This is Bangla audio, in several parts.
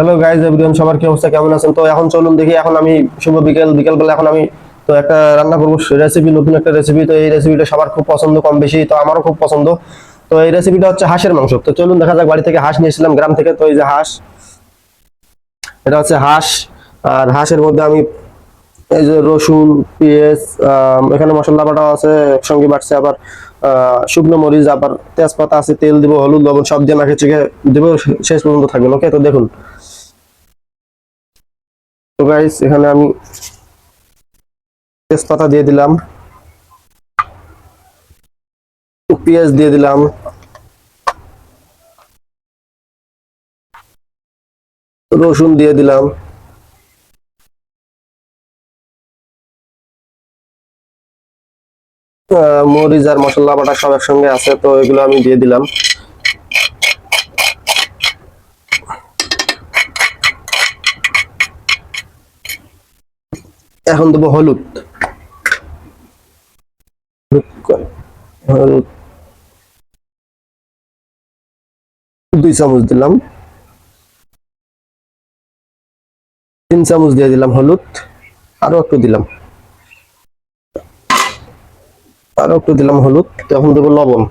হ্যালো গাইজ এভরিওয়ান সবার কি অবস্থা? কেমন আছেন? তো এখন চলুন দেখি, এখন আমি শুভ বিকেল বিকেল বেলা এখন আমি, তো একটা রান্না করব রেসিপি নতুন একটা রেসিপি তো এই রেসিপিটা সবার খুব পছন্দ কম বেশি তো আমারও খুব পছন্দ। তো এই রেসিপিটা হচ্ছে হাঁসের মাংস। তো চলুন দেখা যাক, বাড়ি থেকে হাঁস নিয়েছিলাম গ্রাম থেকে, তো এই যে হাঁস, এটা হচ্ছে হাঁস, আর হাঁসের মধ্যে আমি এই যে রসুন, পেঁয়াজ এখানে মশলা বাটা আছে সঙ্গে বাড়ছে আবার শুকনো মরিচ, আবার তেজপাতা আছে, তেল দিব, হলুদ, লবণ, সব দিয়ে মাখে চিকে দেবো, শেষ পর্যন্ত থাকবেন, ওকে? তো দেখুন তো গাইস এখানে আমি তেজপাতা দিয়ে দিলাম। পেঁয়াজ দিয়ে দিলাম। রসুন দিয়ে দিলাম। মরিচ আর মশলা বাটা সব একসঙ্গে আছে, তো এগুলো আমি দিয়ে দিলাম। এখন দেবো হলুদ। দুই চামচ দিলাম। তিন চামচ দিয়ে দিলাম হলুদ। আরও একটু দিলাম। আরও একটু দিলাম হলুদ। এখন দেবো লবণ।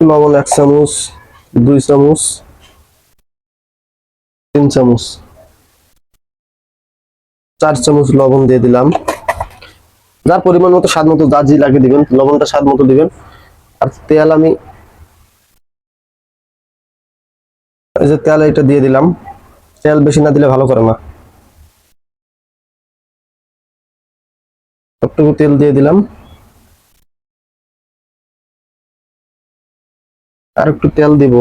লবণ এক চামচ, দুই চামচ। তিন চামচ, চার চামচ লবণ দিয়ে দিলাম। যার পরিমাণ মতো স্বাদ মতো যা জি লাগে দিবেন, লবণটা স্বাদ মতো দিবেন। আর তেল আমি যে তেল এটা দিয়ে দিলাম। তেল বেশি না দিলে ভালো করে না। একটু তেল দিয়ে দিলাম। আর একটু তেল দিব।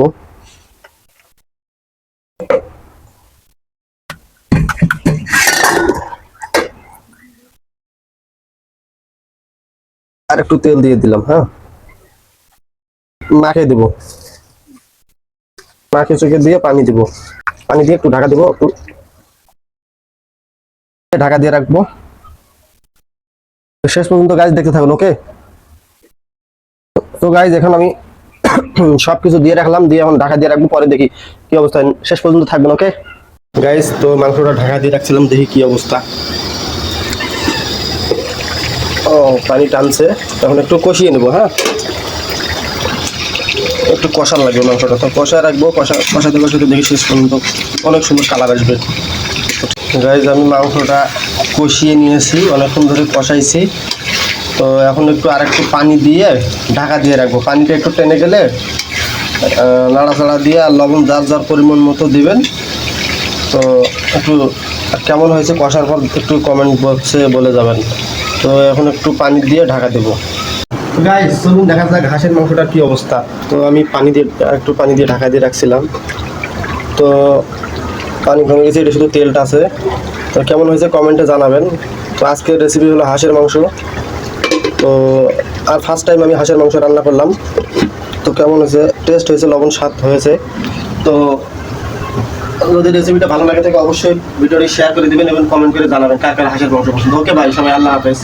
আর একটু তেল দিয়ে দিলাম হ্যাঁ? মাখে দিব। মাখে চোখে দিয়ে পানি দিব। পানি দিয়ে একটু ঢাকা দিব। ঢাকা দিয়ে রাখব। শেষ পর্যন্ত গাছ দেখতে থাকুন ওকে তো গাইজ এখন আমি সবকিছু দিয়ে রাখলাম, দিয়ে এখন ঢাকা দিয়ে রাখব, পরে দেখি কি অবস্থা শেষ পর্যন্ত থাকবেন ওকে গাইজ তো মাংসটা ঢাকা দিয়ে রাখছিলাম, দেখি কি অবস্থা। ও, পানি টানছে। এখন একটু কষিয়ে নেব হ্যাঁ? একটু কষা লাগবে মাংসটা। তো কষা রাখব, কষা কষাতে কষাতে দেখি শেষ পর্যন্ত অনেক সুন্দর কালার আসবে। গাইজ আমি মাংসটা কষিয়ে নিয়েছি, অনেকক্ষণ ধরে কষাইছি। তো এখন একটু আর একটু পানি দিয়ে ঢাকা দিয়ে রাখব। পানিটা একটু টেনে গেলে নাড়াচাড়া দিয়ে আর লবণ যার যার পরিমাণ মতো দিবেন। তো একটু কেমন হয়েছে কষার পর একটু কমেন্ট বক্সে বলে যাবেন। তো এখন একটু পানি দিয়ে ঢাকা দেবো। চলুন, দেখা যাক ঘাসের মাংসটার কি অবস্থা। তো আমি পানি দিয়ে, একটু পানি দিয়ে ঢাকা দিয়ে রাখছিলাম। তো পানি কমে গেছে, এটা শুধু তেলটা আছে। তো কেমন হয়েছে কমেন্টে জানাবেন। তো আজকের রেসিপি হলো হাঁসের মাংস। তো আর ফার্স্ট টাইম আমি হাঁসের মাংস রান্না করলাম। তো কেমন হয়েছে? টেস্ট হয়েছে, লবণ স্বাদ হয়েছে। তো যদি রেসিপিটা ভালো লাগে থাকে অবশ্যই ভিডিওটি শেয়ার করে দিবেন এবং কমেন্ট করে জানাবেন কার কার হাঁসের মাংস পছন্দ। ওকে ভাই, সবাই আল্লাহ হাফেজ।